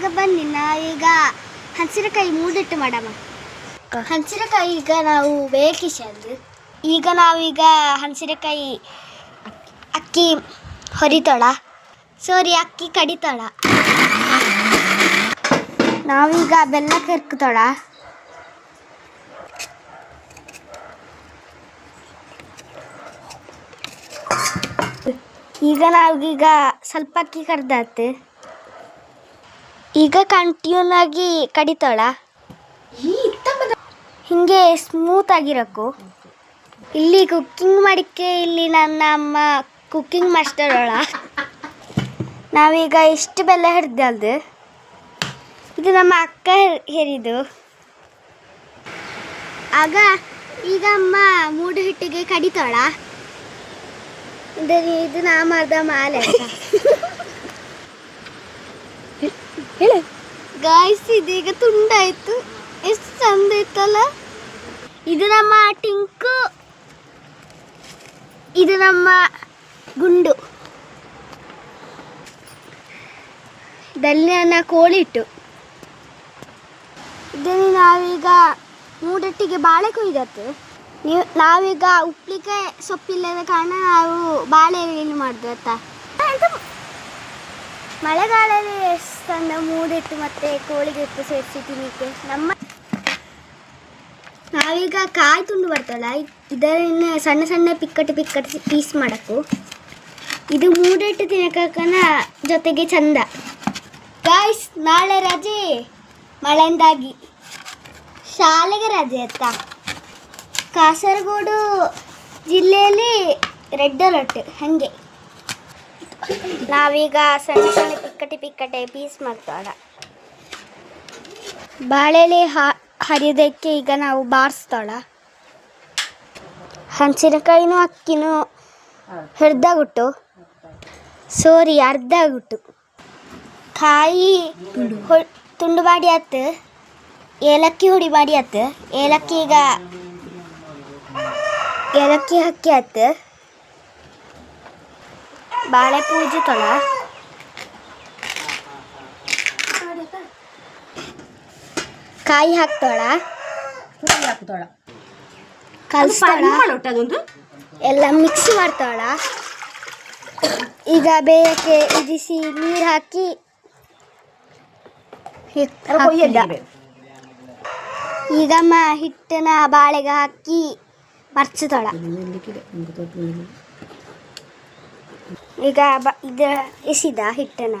ಆಗ ಬನ್ನಿ ನಾವೀಗ ಹಸಿರುಕಾಯಿ ಮೂಡಿಟ್ಟು ಮಾಡಮ್ಮ. ಹಸಿರುಕಾಯಿ ಈಗ ನಾವು ಬೇಕಿಸಲ್ರಿ ಈಗ ನಾವೀಗ ಹಸಿರುಕಾಯಿ ಅಕ್ಕಿ ಹೊರಿತಾಳ. ಸೋರಿ ಅಕ್ಕಿ ಕಡಿತಾಳ. ನಾವೀಗ ಬೆಲ್ಲ ಕೆರ್ಕ್ತಾಳ. ಈಗ ನಾವೀಗ ಸ್ವಲ್ಪ ಅಕ್ಕಿ ಕರ್ದಾತು. ಈಗ ಕಂಟಿನ್ಯೂ ಆಗಿ ಕಡಿತಾಳ. ಹಿಂಗೆ ಸ್ಮೂತ್ ಆಗಿರಕ್ಕು. ಇಲ್ಲಿ ಕುಕ್ಕಿಂಗ್ ಮಾಡಿಕ್ಕೆ ಇಲ್ಲಿ ನನ್ನ ಅಮ್ಮ ಕುಕ್ಕಿಂಗ್ ಮಾಸ್ಟರ್ ಅವಳ. ನಾವೀಗ ಇಷ್ಟು ಬೆಲ್ಲ ಹಿಡ್ದಲ್ದು ಇದು ನಮ್ಮ ಅಕ್ಕ ಹೆರ್- ಹೆರಿದು ಆಗ ಈಗ ಅಮ್ಮ ಮೂಡು ಹಿಟ್ಟಿಗೆ ಕಡಿತಾಳ. ಇದು ಇದು ನಾ ಮಾಡ್ದ ಮಾಲೆ ಗಾಯ್ಸ್ ಇದೀಗ ತುಂಡಾಯ್ತು ಎಷ್ಟು ಚಂದ ಇತ್ತಲ್ಲ? ಇದು ನಮ್ಮ ಟಿಂಕು. ಇದು ನಮ್ಮ ಗುಂಡು. ನನ್ನ ಕೋಳಿಟ್ಟು ಇದನ್ನು ನಾವೀಗ ಮೂಡಟ್ಟಿಗೆ ಬಾಳೆ ಕೊಯ್ದತ್ತು ನೀವು, ನಾವೀಗ ಉಪ್ಲಿಕ್ಕೆ ಸೊಪ್ಪಿಲ್ಲದ ಕಾರಣ ನಾವು ಬಾಳೆ ಮಾಡಿದ್ವಿ ಆಯ್ತಾ ಮಳೆಗಾಲದಲ್ಲಿ ಚಂದ ಮತ್ತೆ ಕೋಳಿಗೆ ಹಿಟ್ಟು ಸೇರಿಸಿ ತಿನ್ನಲಿಕ್ಕೆ ನಮ್ಮ ನಾವೀಗ ಕಾಯಿ ತುಂಡು ಬರ್ತಲ್ಲ, ಇದನ್ನ ಸಣ್ಣ ಸಣ್ಣ ಪಿಕ್ಕಟ್ಟು ಪಿಕ್ಕಟ್ಟು ಪೀಸ್ ಮಾಡಕ್ಕು. ಇದು ಮೂಡಿಟ್ಟು ತಿನ್ನಕನ ಜೊತೆಗೆ ಚಂದ. ಗಾಯ್ಸ್ ನಾಳೆ ರಜೆ. ಮಳೆಯಿಂದಾಗಿ. ಶಾಲೆಗೆ ರಜೆ ಅತ್ತ? ಕಾಸರಗೋಡು ಜಿಲ್ಲೆಯಲ್ಲಿ ರೆಡ್ ಅಲರ್ಟ್, ಹಾಗೆ. ನಾವೀಗ ಸಣ್ಣ ಸಣ್ಣ ಪಿಕ್ಕಟೆ ಪಿಕ್ಕಟೆ ಪೀಸ್ ಮಾಡ್ತಾಳ ಬಾಳೆಲೆ ಹರಿಯೋದಕ್ಕೆ ಈಗ ನಾವು ಬಾರಿಸ್ತಾಳ. ಹಂಚಿನಕಾಯಿನೂ ಅಕ್ಕಿನೂ ಹಿಡ್ದಾಗುಟ್ಟು ಸೋರಿ ಅರ್ಧ ಅರ್ಧಾಗುಟ್ಟು. ಕಾಯಿ ತುಂಡು ಮಾಡಿ ಆತು ಏಲಕ್ಕಿ ಹುಡಿ ಆತು ಏಲಕ್ಕಿ ಈಗ ಏಲಕ್ಕಿ ಹಾಕಿ ಆತು ಬಾಳೆ ಪೂಜೆ ತೊಳ. ಕಾಯಿ ಹಾಕ್ತಾಳ? ಹಾಕುತ್ತಾಳ ಕಲಿಸ್ತಾಳ? ಅದೊಂದು ಎಲ್ಲ ಮಿಕ್ಸ್ ಮಾಡ್ತಾಳ. ಈಗ ಬೇಯಕ್ಕೆ ಇದಿಸಿ ನೀರು ಹಾಕಿ ಈಗ. ಈಗಮ್ಮ ಹಿಟ್ಟನ ಬಾಳೆಗೆ ಹಾಕಿ ಮರ್ಚತಾಳ ಈಗ ಇದ ಇಸಿದ ಎಸಿದ ಹಿಟ್ಟನ